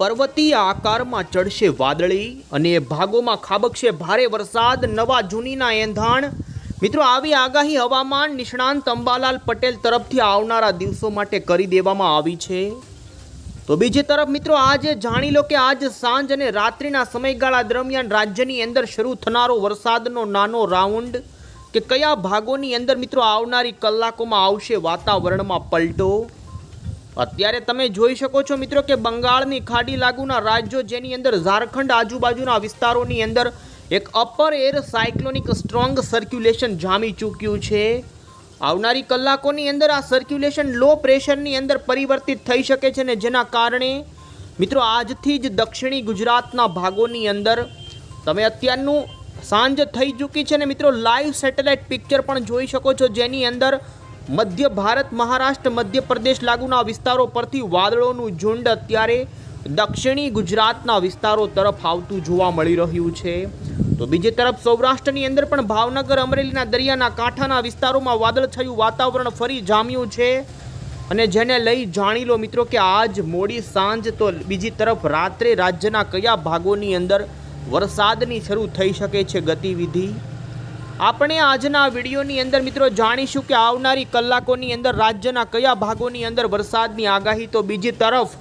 પર્વતીય આકારમાં ચડશે વાદળી અને ભાગોમાં ખાબકશે ભારે વરસાદ, નવા જૂનીના એંધાણ. મિત્રો, આવી આગાહી હવામાન નિષ્ણાંત અંબાલાલ પટેલ તરફથી આવનારા દિવસો માટે કરી દેવામાં આવી છે. તો બીજી તરફ, મિત્રો, આજે જાણી લો કે આજ સાંજ અને રાત્રિના સમયગાળા દરમિયાન રાજ્યની અંદર શરૂ થનારો વરસાદનો નાનો રાઉન્ડ કે કયા ભાગોની અંદર, મિત્રો, આવનારી કલાકોમાં આવશે વાતાવરણમાં પલટો? અત્યારે તમે જોઈ શકો છો મિત્રો કે બંગાળની ખાડી લાગુના રાજ્યો જેની અંદર ઝારખંડ આજુબાજુના વિસ્તારોની અંદર એક upper air cyclonic strong circulation જામી ચૂક્યું છે. આવનારી કલાકોની અંદર આ સર્ક્યુલેશન લો પ્રેશરની અંદર પરિવર્તિત થઈ શકે છે ને જેના કારણે મિત્રો આજથી જ દક્ષિણી ગુજરાતના ભાગોની અંદર તમે અત્યારનું સાંજ થઈ ચૂકી છે ને મિત્રો લાઈવ સેટેલાઇટ પિક્ચર પણ જોઈ શકો છો જેની અંદર મધ્ય ભારત, મહારાષ્ટ્ર, મધ્યપ્રદેશ લાગુના વિસ્તારો પરથી વાદળોનું ઝુંડ અત્યારે દક્ષિણી ગુજરાતના વિસ્તારો તરફ આવતું જોવા મળી રહ્યું છે. તો બીજી તરફ સૌરાષ્ટ્રની અંદર પણ ભાવનગર, અમરેલીના દરિયાના કાંઠાના વિસ્તારોમાં વાદળછાયું વાતાવરણ ફરી જામ્યું છે. અને જેને લઈ જાણી લો મિત્રો કે આજ મોડી સાંજ તો બીજી તરફ રાત્રે રાજ્યના કયા ભાગોની અંદર વરસાદની શરૂ થઈ શકે છે ગતિવિધિ? આપણે આજના વિડીયોની અંદર મિત્રો જાણીશું કે આવનારી કલાકોની અંદર રાજ્યના કયા ભાગોની અંદર વરસાદની આગાહી. તો બીજી તરફ,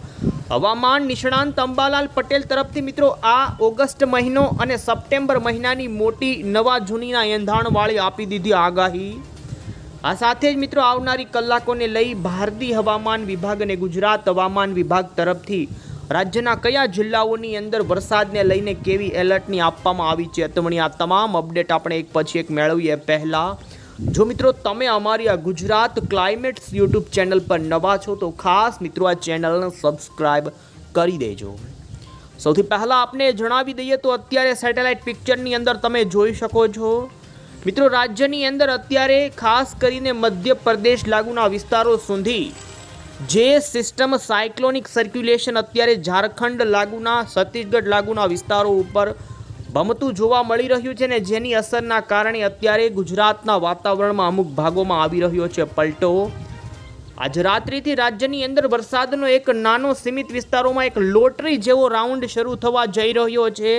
હવામાન નિષ્ણાંત અંબાલાલ પટેલ તરફથી મિત્રો આ ઓગસ્ટ મહિનો અને સપ્ટેમ્બર મહિનાની મોટી નવા જૂનીના એંધાણવાળી આપી દીધી આગાહી. આ સાથે જ મિત્રો આવનારી કલાકોને લઈ ભારતીય હવામાન વિભાગ અને ગુજરાત હવામાન વિભાગ તરફથી રાજ્યના કયા જિલ્લાઓની અંદર વરસાદને લઈને કેવી એલર્ટની આપવામાં આવી છે ચેતવણી આ તમામ અપડેટ આપણે એક પછી એક મેળવીએ. પહેલાં, જો મિત્રો તમે અમારી આ ગુજરાત ક્લાઇમેટ્સ યુટ્યુબ ચેનલ પર નવા છો, તો ખાસ મિત્રો આ ચેનલને સબસ્ક્રાઇબ કરી દેજો. સૌથી પહેલાં આપને જણાવી દઈએ તો અત્યારે સેટેલાઇટ પિક્ચરની અંદર તમે જોઈ શકો છો. મિત્રો રાજ્યની અંદર અત્યારે ખાસ કરીને મધ્યપ્રદેશ લાગુના વિસ્તારો સુધી જે સિસ્ટમ સાયક્લોનિક સર્ક્યુલેશન અત્યારે ઝારખંડ લાગુના, છત્તીસગઢ લાગુના વિસ્તારો ઉપર ભમતું જોવા મળી રહ્યું છે ને જેની અસરના કારણે અત્યારે ગુજરાતના વાતાવરણમાં અમુક ભાગોમાં આવી રહ્યો છે પલટો. આજ રાત્રિથી રાજ્યની અંદર વરસાદનો એક નાનો સીમિત વિસ્તારોમાં એક લોટરી જેવો રાઉન્ડ શરૂ થવા જઈ રહ્યો છે.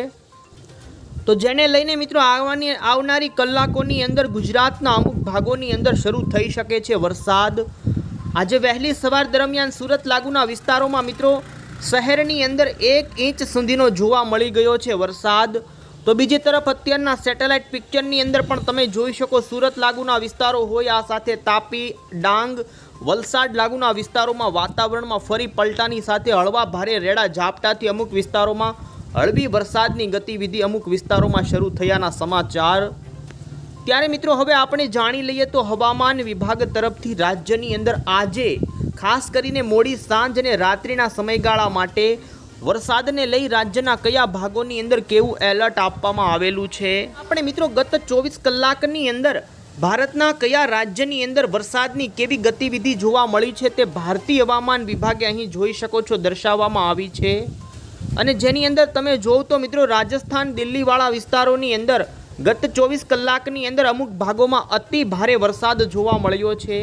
તો જેને લઈને મિત્રો આવવાની, આવનારી કલાકોની અંદર ગુજરાતના અમુક ભાગોની અંદર શરૂ થઈ શકે છે વરસાદ. આજે વહેલી સવાર દરમિયાન સુરત લાગુના વિસ્તારોમાં મિત્રો શહેરની અંદર એક ઇંચ સુધીનો જોવા મળી ગયો છે વરસાદ. તો બીજી તરફ અત્યારના સેટેલાઇટ પિક્ચરની અંદર પણ તમે જોઈ શકો સુરત લાગુના વિસ્તારો હોય આ સાથે તાપી, ડાંગ, વલસાડ લાગુના વિસ્તારોમાં વાતાવરણમાં ફરી પલટાની સાથે હળવા ભારે રેડા ઝાપટાથી અમુક વિસ્તારોમાં હળવી વરસાદની ગતિવિધિ અમુક વિસ્તારોમાં શરૂ થયાના સમાચાર. ત્યારે મિત્રો હવે આપણે જાણી લઈએ તો હવામાન વિભાગ તરફથી રાજ્યની અંદર આજે ખાસ કરીને મોડી સાંજ અને રાત્રિના સમયગાળા માટે વરસાદને લઈ રાજ્યના કયા ભાગોની અંદર કેવું એલર્ટ આપવામાં આવેલું છે? આપણે મિત્રો ગત ચોવીસ કલાકની અંદર ભારતના કયા રાજ્યની અંદર વરસાદની કેવી ગતિવિધિ જોવા મળી છે તે ભારતીય હવામાન વિભાગે અહીં જોઈ શકો છો દર્શાવવામાં આવી છે. અને જેની અંદર તમે જોવ તો મિત્રો રાજસ્થાન, દિલ્હીવાળા વિસ્તારોની અંદર ગત ચોવીસ કલાકની અંદર અમુક ભાગોમાં અતિ ભારે વરસાદ જોવા મળ્યો છે.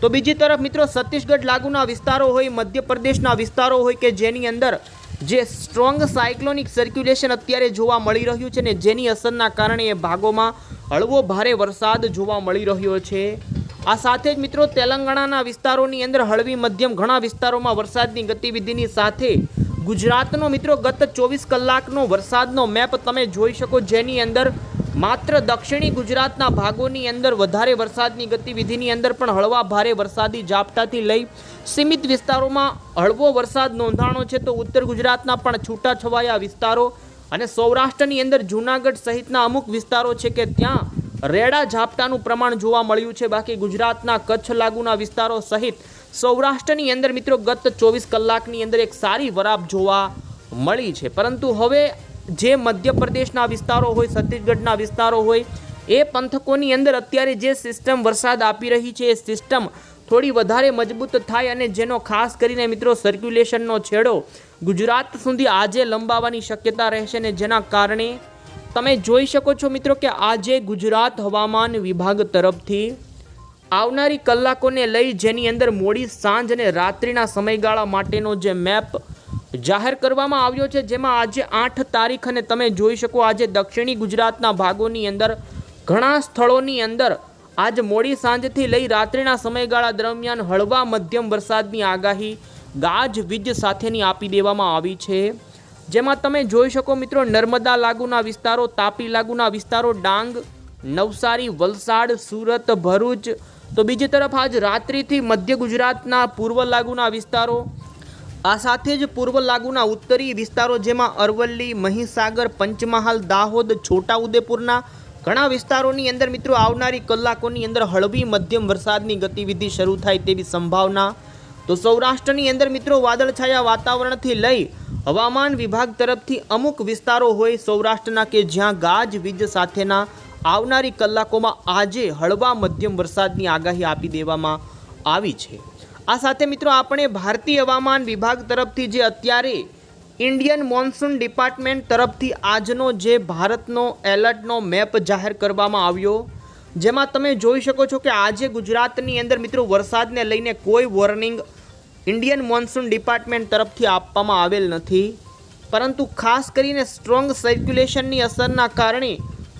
તો બીજી તરફ મિત્રો છત્તીસગઢ લાગુના વિસ્તારો હોય, મધ્યપ્રદેશના વિસ્તારો હોય કે જેની અંદર જે સ્ટ્રોંગ સાયક્લોનિક સર્ક્યુલેશન અત્યારે જોવા મળી રહ્યું છે ને જેની અસરના કારણે એ ભાગોમાં હળવો ભારે વરસાદ જોવા મળી રહ્યો છે. આ સાથે જ મિત્રો તેલંગાણાના વિસ્તારોની અંદર હળવી મધ્યમ ઘણા વિસ્તારોમાં વરસાદની ગતિવિધિની સાથે ગુજરાતનો મિત્રો ગત ચોવીસ કલાકનો વરસાદનો મેપ તમે જોઈ શકો જેની અંદર માત્ર દક્ષિણી ગુજરાતના ભાગોની અંદર વધારે વરસાદની ગતિવિધિની અંદર પણ હળવા ભારે વરસાદી ઝાપટાથી લઈ સીમિત વિસ્તારોમાં હળવો વરસાદ નોંધાણો છે તો ઉત્તર ગુજરાતના પણ છૂટાછવાયા વિસ્તારો અને સૌરાષ્ટ્રની અંદર જૂનાગઢ સહિતના અમુક વિસ્તારો છે કે ત્યાં રેડા ઝાપટાનું પ્રમાણ જોવા મળ્યું છે. બાકી ગુજરાતના કચ્છ લાગુના વિસ્તારો સહિત સૌરાષ્ટ્રની અંદર મિત્રો ગત ચોવીસ કલાકની અંદર એક સારી વરાપ જોવા મળી છે. પરંતુ હવે જે મધ્યપ્રદેશના વિસ્તારો હોય, છત્તીસગઢના વિસ્તારો હોય, એ પંથકોની અંદર અત્યારે જે સિસ્ટમ વરસાદ આપી રહી છે, એ સિસ્ટમ થોડી વધારે મજબૂત થાય અને જેનો ખાસ કરીને મિત્રો સર્ક્યુલેશનનો છેડો ગુજરાત સુધી આજે લંબાવવાની શક્યતા રહેશે ને જેના કારણે તમે જોઈ શકો છો મિત્રો કે આજે ગુજરાત હવામાન વિભાગ તરફથી આવનારી કલાકોને લઈ જેની અંદર મોડી સાંજ અને રાત્રિના સમયગાળા માટેનો જે મેપ જાહેર કરવામાં આવ્યો છે, જેમાં આજે આઠ તારીખ અને તમે જોઈ શકો આજે દક્ષિણી ગુજરાતના ભાગોની અંદર, ઘણા સ્થળોની અંદર, આજ મોડી સાંજથી લઈ રાત્રિના સમયગાળા દરમિયાન હળવા મધ્યમ વરસાદની આગાહી ગાજ વીજ સાથેની આપી દેવામાં આવી છે. જેમાં તમે જોઈ શકો મિત્રો, નર્મદા લાગુના વિસ્તારો, તાપી લાગુના વિસ્તારો, ડાંગ, નવસારી, વલસાડ, સુરત, ભરૂચ. તો બીજી તરફ આજ રાત્રિથી મધ્ય ગુજરાતના પૂર્વ લાગુના વિસ્તારો આ સાથે જ પૂર્વ લાગુના ઉત્તરી વિસ્તારો જેમાં અરવલ્લી, મહીસાગર, પંચમહાલ, દાહોદ, છોટાઉદેપુરના ઘણા વિસ્તારોની અંદર મિત્રો આવનારી કલાકોની અંદર હળવી મધ્યમ વરસાદની ગતિવિધિ શરૂ થાય તેવી સંભાવના. તો સૌરાષ્ટ્રની અંદર મિત્રો વાદળછાયા વાતાવરણથી લઈ હવામાન વિભાગ તરફથી અમુક વિસ્તારો હોય સૌરાષ્ટ્રના કે જ્યાં ગાજ, વીજ સાથેના આવનારી કલાકોમાં આજે હળવા મધ્યમ વરસાદની આગાહી આપી દેવામાં આવી છે. આ સાથે મિત્રો આપણે ભારતીય હવામાન વિભાગ તરફથી જે અત્યારે ઇન્ડિયન મોન્સૂન ડિપાર્ટમેન્ટ તરફથી આજનો જે ભારતનો એલર્ટનો મેપ જાહેર કરવામાં આવ્યો, જેમાં તમે જોઈ શકો છો કે આજે ગુજરાતની અંદર મિત્રો વરસાદને લઈને કોઈ વોર્નિંગ ઇન્ડિયન મોન્સૂન ડિપાર્ટમેન્ટ તરફથી આપવામાં આવેલ નથી. પરંતુ ખાસ કરીને સ્ટ્રોંગ સર્ક્યુલેશનની અસરના કારણે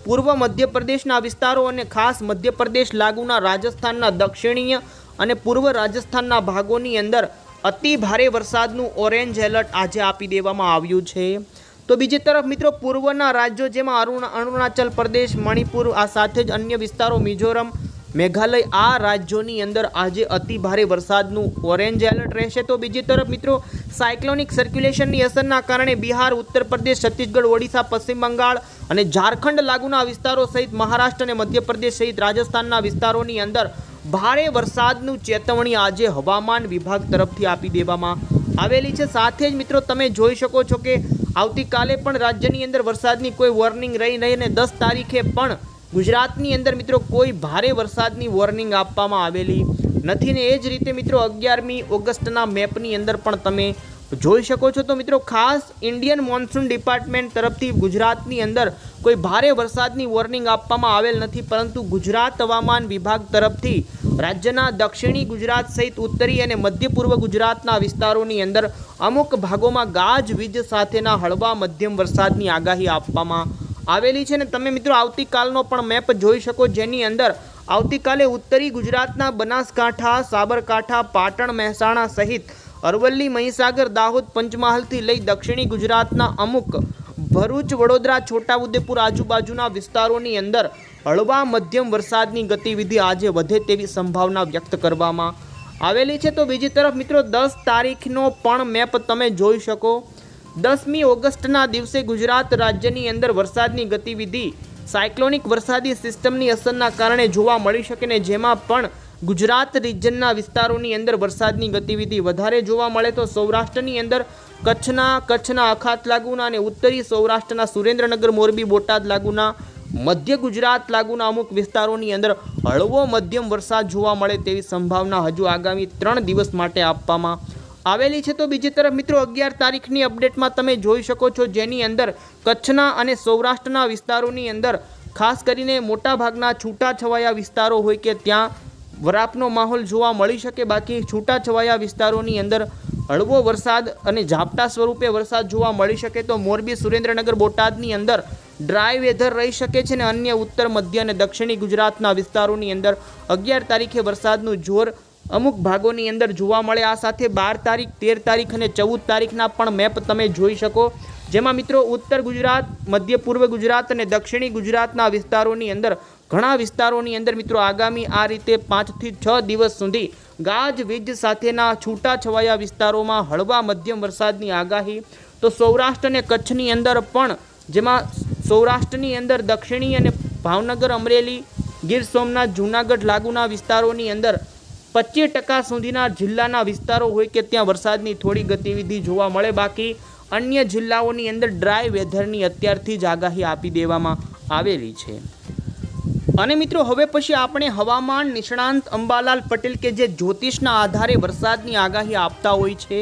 પૂર્વ મધ્યપ્રદેશના વિસ્તારો અને ખાસ મધ્યપ્રદેશ લાગુના રાજસ્થાનના દક્ષિણીય અને પૂર્વ રાજસ્થાનના ભાગોની અંદર અતિ ભારે વરસાદનું ઓરેન્જ એલર્ટ આજે આપી દેવામાં આવ્યું છે. તો બીજી તરફ મિત્રો, પૂર્વના રાજ્યો જેમાં અરુણ, અરુણાચલ પ્રદેશ, મણિપુર, આ સાથે જ અન્ય વિસ્તારો, મિઝોરમ, મેઘાલય, આ રાજ્યોની અંદર આજે અતિ ભારે વરસાદનું ઓરેન્જ એલર્ટ રહેશે. તો બીજી તરફ મિત્રો સાયક્લોનિક સર્ક્યુલેશનની અસરના કારણે બિહાર, ઉત્તર પ્રદેશ, છત્તીસગઢ, ઓડિશા, પશ્ચિમ બંગાળ અને ઝારખંડ લાગુના વિસ્તારો સહિત મહારાષ્ટ્ર અને મધ્યપ્રદેશ સહિત રાજસ્થાનના વિસ્તારોની અંદર ભારે વરસાદનું ચેતવણી આજે હવામાન વિભાગ તરફથી આપી દેવામાં આવેલી છે. સાથે જ મિત્રો, તમે જોઈ શકો છો કે આવતીકાલે પણ રાજ્યની અંદર વરસાદની કોઈ વોર્નિંગ રહી નહીં અને દસ તારીખે પણ ગુજરાતની અંદર મિત્રો કોઈ ભારે વરસાદની વોર્નિંગ આપવામાં આવેલી નથી ને એ જ રીતે મિત્રો, અગિયારમી ઓગસ્ટના મેપની અંદર પણ તમે જોઈ શકો છો. તો મિત્રો, ખાસ ઇન્ડિયન મોન્સૂન ડિપાર્ટમેન્ટ તરફથી ગુજરાતની અંદર કોઈ ભારે વરસાદની વોર્નિંગ આપવામાં આવેલ નથી, પરંતુ ગુજરાત હવામાન વિભાગ તરફથી રાજ્યના દક્ષિણી ગુજરાત સહિત ઉત્તરી અને મધ્ય પૂર્વ ગુજરાતના વિસ્તારોની અંદર અમુક ભાગોમાં ગાજ વીજ સાથેના હળવા મધ્યમ વરસાદની આગાહી આપવામાં આવેલી છે ને તમે મિત્રો આવતીકાલનો પણ મેપ જોઈ શકો જેની અંદર આવતીકાલે ઉત્તરી ગુજરાતના બનાસકાંઠા, સાબરકાંઠા, પાટણ, મહેસાણા સહિત અરવલ્લી, મહીસાગર, દાહોદ, પંચમહાલથી લઈ દક્ષિણી ગુજરાતના અમુક ભરૂચ, વડોદરા, છોટાઉદેપુર આજુબાજુના વિસ્તારોની અંદર હળવા મધ્યમ વરસાદની ગતિવિધિ આજે વધે તેવી સંભાવના વ્યક્ત કરવામાં આવેલી છે. તો બીજી તરફ મિત્રો, દસ તારીખનો પણ મેપ તમે જોઈ શકો. દસમી ઓગસ્ટના દિવસે ગુજરાત રાજ્યની અંદર વરસાદની ગતિવિધિ સાયક્લોનિક વરસાદી સિસ્ટમની અસરના કારણે જોવા મળી શકે ને જેમાં પણ ગુજરાત રિજનના વિસ્તારોની અંદર વરસાદની ગતિવિધિ વધારે જોવા મળે. તો સૌરાષ્ટ્રની અંદર કચ્છના કચ્છના અખાત લાગુના અને ઉત્તરી સૌરાષ્ટ્રના સુરેન્દ્રનગર, મોરબી, બોટાદ લાગુના મધ્ય ગુજરાત લાગુના અમુક વિસ્તારોની અંદર હળવો મધ્યમ વરસાદ જોવા મળે તેવી સંભાવના હજુ આગામી ત્રણ દિવસ માટે આપવામાં આવેલી છે. તો બીજી તરફ મિત્રો, અગિયાર તારીખની અપડેટમાં તમે જોઈ શકો છો જેની અંદર કચ્છના અને સૌરાષ્ટ્રના વિસ્તારોની અંદર ખાસ કરીને મોટાભાગના છૂટાછવાયા વિસ્તારો હોય કે ત્યાં વરાપનો માહોલ જોવા મળી શકે. બાકી છૂટાછવાયા વિસ્તારોની અંદર હળવો વરસાદ અને ઝાપટા સ્વરૂપે વરસાદ જોવા મળી શકે. તો મોરબી, સુરેન્દ્રનગર, બોટાદની અંદર ડ્રાય વેધર રહી શકે છે ને અન્ય ઉત્તર, મધ્ય અને દક્ષિણી ગુજરાતના વિસ્તારોની અંદર અગિયાર તારીખે વરસાદનું જોર અમુક ભાગોની અંદર જોવા મળે. આ સાથે બાર તારીખ, તેર તારીખ અને ચૌદ તારીખના પણ મેપ તમે જોઈ શકો. જેમાં મિત્રો ઉત્તર ગુજરાત, મધ્ય પૂર્વ ગુજરાત અને દક્ષિણી ગુજરાતના વિસ્તારોની અંદર ઘણા વિસ્તારોની અંદર મિત્રો આગામી આ રીતે પાંચથી છ દિવસ સુધી ગાજ, વીજ સાથેના છૂટાછવાયા વિસ્તારોમાં હળવા મધ્યમ વરસાદની આગાહી. તો સૌરાષ્ટ્ર અને કચ્છની અંદર પણ જેમાં સૌરાષ્ટ્રની અંદર દક્ષિણી અને ભાવનગર અમરેલી, ગીર સોમનાથ, જૂનાગઢ લાગુના વિસ્તારોની અંદર પચીસ ટકા સુધીના જિલ્લાના વિસ્તારો હોય કે ત્યાં વરસાદની થોડી ગતિવિધિ જોવા મળે. બાકી અન્ય જિલ્લાઓની અંદર ડ્રાય વેધરની અત્યારથી જ આગાહી આપી દેવામાં આવેલી છે. અને મિત્રો, હવે પછી આપણે હવામાન નિષ્ણાંત અંબાલાલ પટેલ કે જે જ્યોતિષના આધારે વરસાદની આગાહી આપતા હોય છે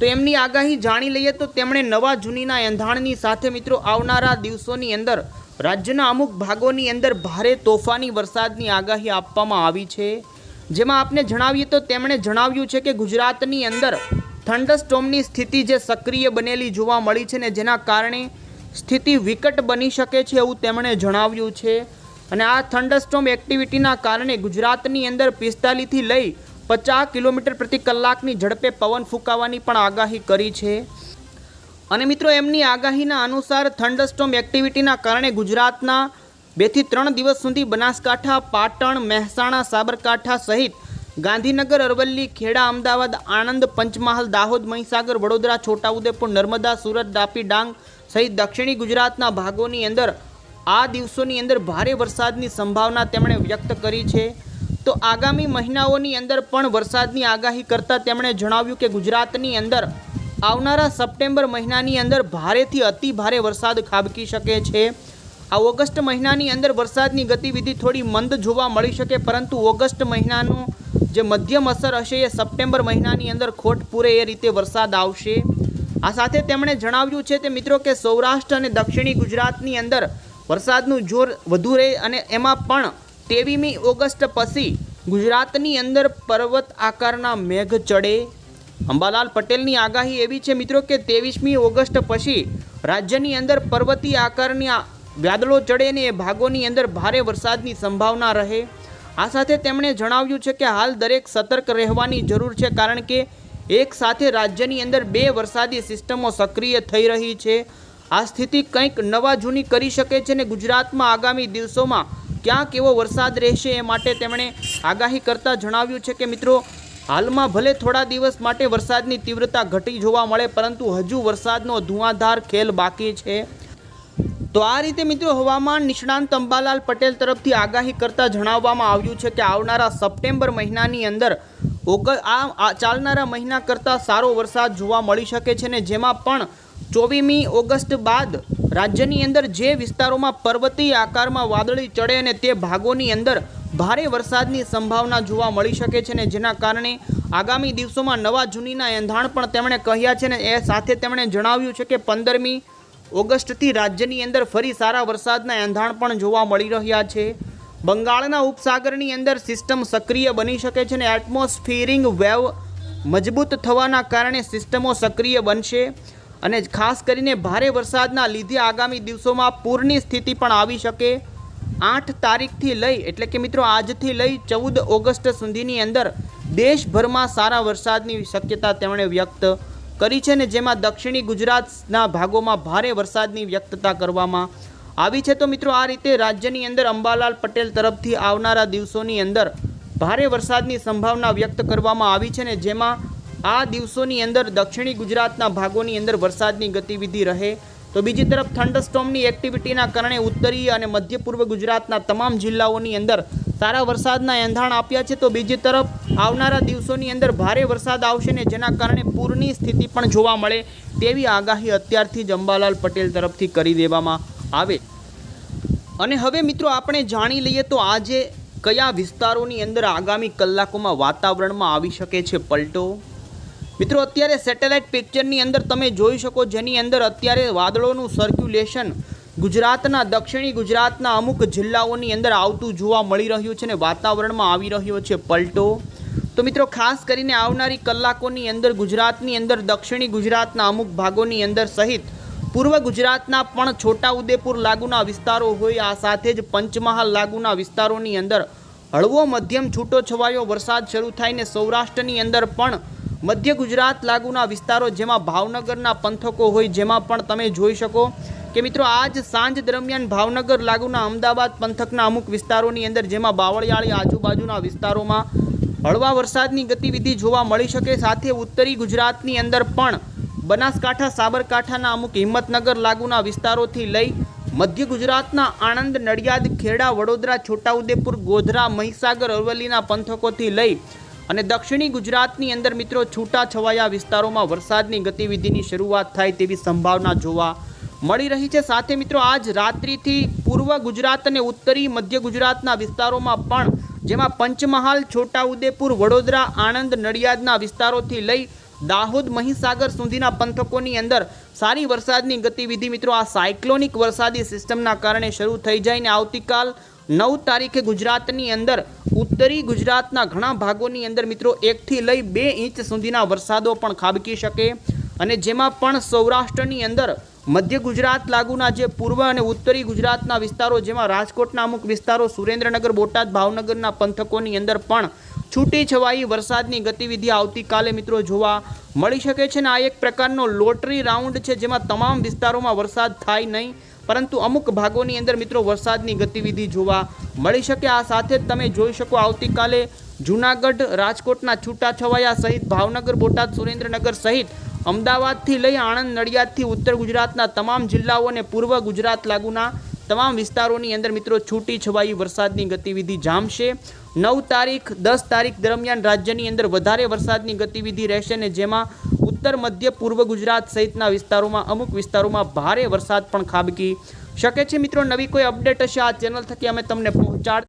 તો એમની આગાહી જાણી લઈએ તો તેમણે નવા જૂનીના એંધાણની સાથે મિત્રો આવનારા દિવસોની અંદર રાજ્યના અમુક ભાગોની અંદર ભારે તોફાની વરસાદની આગાહી આપવામાં આવી છે. જેમાં આપને જણાવીએ તો તેમણે જણાવ્યું છે કે ગુજરાતની અંદર થંડરસ્ટોમની સ્થિતિ જે સક્રિય બનેલી જોવા મળી છે ને જેના કારણે સ્થિતિ વિકટ બની શકે છે એવું તેમણે જણાવ્યું છે. અને આ થંડરસ્ટોમ એક્ટિવિટીના કારણે ગુજરાતની અંદર પિસ્તાલીસથી લઈ પચાસ કિલોમીટર પ્રતિ કલાકની ઝડપે પવન ફૂંકાવાની પણ આગાહી કરી છે. અને મિત્રો, એમની આગાહીના અનુસાર થંડરસ્ટોમ એક્ટિવિટીના કારણે ગુજરાતના બેથી ત્રણ દિવસ સુધી બનાસકાંઠા, પાટણ, મહેસાણા, સાબરકાંઠા સહિત ગાંધીનગર, અરવલ્લી, ખેડા, અમદાવાદ, આણંદ, પંચમહાલ, દાહોદ, મહીસાગર, વડોદરા, છોટાઉદેપુર, નર્મદા, સુરત, ડાપી, ડાંગ સહિત દક્ષિણી ગુજરાતના ભાગોની અંદર આ દિવસોની અંદર ભારે વરસાદની સંભાવના તેમણે વ્યક્ત કરી છે. તો આગામી મહિનાઓની અંદર પણ વરસાદની આગાહી કરતાં તેમણે જણાવ્યું કે ગુજરાતની અંદર આવનારા સપ્ટેમ્બર મહિનાની અંદર ભારેથી અતિ ભારે વરસાદ ખાબકી શકે છે. આ ઓગસ્ટ મહિનાની અંદર વરસાદની ગતિવિધિ થોડી મંદ જોવા મળી શકે, પરંતુ ઓગસ્ટ મહિનાનું જે મધ્યમ અસર હશે એ સપ્ટેમ્બર મહિનાની અંદર ખોટ પૂરે એ રીતે વરસાદ આવશે. આ સાથે તેમણે જણાવ્યું છે તે મિત્રો કે સૌરાષ્ટ્ર અને દક્ષિણી ગુજરાતની અંદર વરસાદનું જોર વધુ રહે અને એમાં પણ તેવીમી ઓગસ્ટ પછી ગુજરાતની અંદર પર્વત આકારના મેઘ ચડે. અંબાલાલ પટેલની આગાહી એવી છે મિત્રો કે ત્રેવીસમી ઓગસ્ટ પછી રાજ્યની અંદર પર્વતીય આકારની આ વાદળો ચડે ને એ ભાગોની અંદર ભારે વરસાદની સંભાવના રહે. આ સાથે તેમણે જણાવ્યું છે કે હાલ દરેક સતર્ક રહેવાની જરૂર છે કારણ કે એક સાથે રાજ્યની અંદર બે વરસાદી સિસ્ટમો સક્રિય થઈ રહી છે. આ સ્થિતિ કંઈક નવા જૂની કરી શકે છે ને ગુજરાતમાં આગામી દિવસોમાં ક્યાં કેવો વરસાદ રહેશે એ માટે તેમણે આગાહી કરતાં જણાવ્યું છે કે મિત્રો, હાલમાં ભલે થોડા દિવસ માટે વરસાદની તીવ્રતા ઘટી જોવા મળે, પરંતુ હજુ વરસાદનો ધુઆધાર ખેલ બાકી છે. તો આ રીતે મિત્રો, હવામાન નિષ્ણાંત અંબાલાલ પટેલ તરફથી આગાહી કરતાં જણાવવામાં આવ્યું છે કે આવનારા સપ્ટેમ્બર મહિનાની અંદર ઓગ, આ ચાલનારા મહિના કરતાં સારો વરસાદ જોવા મળી શકે છે ને જેમાં પણ ચોવીમી ઓગસ્ટ બાદ રાજ્યની અંદર જે વિસ્તારોમાં પર્વતીય આકારમાં વાદળી ચડે અને તે ભાગોની અંદર ભારે વરસાદની સંભાવના જોવા મળી શકે છે ને જેના કારણે આગામી દિવસોમાં નવા જૂનીના એંધાણ પણ તેમણે કહ્યા છે ને એ સાથે તેમણે જણાવ્યું છે કે પંદરમી ઓગસ્ટથી રાજ્યની અંદર ફરી સારા વરસાદના એંધાણ પણ જોવા મળી રહ્યા છે. બંગાળના ઉપસાગરની અંદર સિસ્ટમ સક્રિય બની શકે છે ને એટમોસ્ફિયરિંગ વેવ મજબૂત થવાના કારણે સિસ્ટમો સક્રિય બનશે. અને ખાસ કરીને ભારે વરસાદના લીધે આગામી દિવસોમાં પૂરની સ્થિતિ પણ આવી શકે. આઠ તારીખથી લઈ, એટલે કે મિત્રો આજથી લઈ ચૌદ ઓગસ્ટ સુધીની અંદર દેશભરમાં સારા વરસાદની શક્યતા તેમણે વ્યક્ત કરી છે ને જેમાં દક્ષિણી ગુજરાતના ભાગોમાં ભારે વરસાદની વ્યક્તતા કરવામાં આવી છે. તો મિત્રો આ રીતે રાજ્યની અંદર અંબાલાલ પટેલ તરફથી આવનારા દિવસોની અંદર ભારે વરસાદની સંભાવના વ્યક્ત કરવામાં આવી છે ને જેમાં આ દિવસોની અંદર દક્ષિણી ગુજરાતના ભાગોની અંદર વરસાદની ગતિવિધિ રહે તો બીજી તરફ થંડરસ્ટોમની એક્ટિવિટીના કારણે ઉત્તરીય અને મધ્ય પૂર્વ ગુજરાતના તમામ જિલ્લાઓની અંદર સારા વરસાદના એંધાણ આપ્યા છે તો બીજી તરફ આવનારા દિવસોની અંદર ભારે વરસાદ આવશે ને જેના કારણે પૂરની સ્થિતિ પણ જોવા મળે તેવી આગાહી અત્યારથી જ અંબાલાલ પટેલ તરફથી કરી દેવામાં આવે. અને હવે મિત્રો આપણે જાણી લઈએ તો આજે કયા વિસ્તારોની અંદર આગામી કલાકોમાં વાતાવરણમાં આવી શકે છે પલટો? મિત્રો, અત્યારે સેટેલાઇટ પિક્ચરની અંદર તમે જોઈ શકો જેની અંદર અત્યારે વાદળોનું સર્ક્યુલેશન ગુજરાતના, દક્ષિણી ગુજરાતના અમુક જિલ્લાઓની અંદર આવતું જોવા મળી રહ્યું છે ને વાતાવરણમાં આવી રહ્યો છે પલટો. તો મિત્રો, ખાસ કરીને આવનારી કલાકોની અંદર ગુજરાતની અંદર, દક્ષિણી ગુજરાતના અમુક ભાગોની અંદર સહિત પૂર્વ ગુજરાતના પણ છોટાઉદેપુર લાગુના વિસ્તારો હોય, આ સાથે જ પંચમહાલ લાગુના વિસ્તારોની અંદર હળવો મધ્યમ છૂટો છવાયો વરસાદ શરૂ થાય ને સૌરાષ્ટ્રની અંદર પણ મધ્ય ગુજરાત લાગુના વિસ્તારો જેમાં ભાવનગરના પંથકો હોય જેમાં પણ તમે જોઈ શકો કે મિત્રો આજ સાંજ દરમિયાન ભાવનગર લાગુના અમદાવાદ પંથકના અમુક વિસ્તારોની અંદર જેમાં બાવળિયાળી આજુબાજુના વિસ્તારોમાં હળવા વરસાદની ગતિવિધિ જોવા મળી શકે. સાથે ઉત્તરી ગુજરાતની અંદર પણ બનાસકાંઠા, સાબરકાંઠાના અમુક હિંમતનગર લાગુના વિસ્તારોથી લઈ મધ્ય ગુજરાતના આણંદ, નડિયાદ, ખેડા, વડોદરા, છોટાઉદેપુર, ગોધરા, મહીસાગર, અરવલ્લીના પંથકોથી લઈ અને દક્ષિણી ગુજરાતની અંદર મિત્રો છૂટા છવાયા વિસ્તારોમાં વરસાદની ગતિવિધિની શરૂઆત થાય તેવી સંભાવના જોવા મળી રહી છે. સાથે મિત્રો આજ રાત્રિથી પૂર્વ ગુજરાત અને ઉત્તરી મધ્ય ગુજરાતના વિસ્તારોમાં પણ જેમાં પંચમહાલ, છોટાઉદેપુર, વડોદરા, આણંદ, નડિયાદના વિસ્તારોથી લઈ દાહોદ, મહીસાગર સુધીના પંથકોની અંદર સારી વરસાદની ગતિવિધિ મિત્રો આ સાયક્લોનિક વરસાદી સિસ્ટમના કારણે શરૂ થઈ જાય ને આવતીકાલ નવ તારીખે ગુજરાતની અંદર, ઉત્તરી ગુજરાતના ઘણા ભાગોની અંદર મિત્રો એકથી લઈ બે ઇંચ સુધીના વરસાદો પણ ખાબકી શકે. અને જેમાં પણ સૌરાષ્ટ્રની અંદર મધ્ય ગુજરાત લાગુના જે પૂર્વ અને ઉત્તરી ગુજરાતના વિસ્તારો, જેમાં રાજકોટના અમુક વિસ્તારો, સુરેન્દ્રનગર, બોટાદ, ભાવનગરના પંથકોની અંદર પણ છૂટી છવાઈ વરસાદની ગતિવિધિ આવતીકાલે મિત્રો જોવા મળી શકે છે. ને આ એક પ્રકારનો લોટરી રાઉન્ડ છે, જેમાં તમામ વિસ્તારોમાં વરસાદ થાય નહીં. પરંતુ અમુક ભાગોની અંદર મિત્રો વરસાદની ગતિવિધિ જોવા મળી શકે. આ સાથે જ તમે જોઈ શકો આવતીકાલે જૂનાગઢ, રાજકોટના છૂટાછવાયા સહિત ભાવનગર, બોટાદ, સુરેન્દ્રનગર સહિત અમદાવાદથી લઈ આણંદ, નડિયાદથી ઉત્તર ગુજરાતના તમામ જિલ્લાઓ અને પૂર્વ ગુજરાત લાગુના તમામ વિસ્તારોની અંદર મિત્રો છૂટી છવાઈ વરસાદની ગતિવિધિ જામશે. નવ તારીખ, દસ તારીખ દરમિયાન રાજ્યની અંદર વધારે વરસાદની ગતિવિધિ રહેશે ને જેમાં ઉત્તર, મધ્ય, પૂર્વ ગુજરાત સહિતના વિસ્તારોમાં અમુક વિસ્તારોમાં ભારે વરસાદ પણ ખાબકી. શકે છે મિત્રો, નવી કોઈ અપડેટ હશે આ ચેનલ થકી અમે તમને પહોંચાડ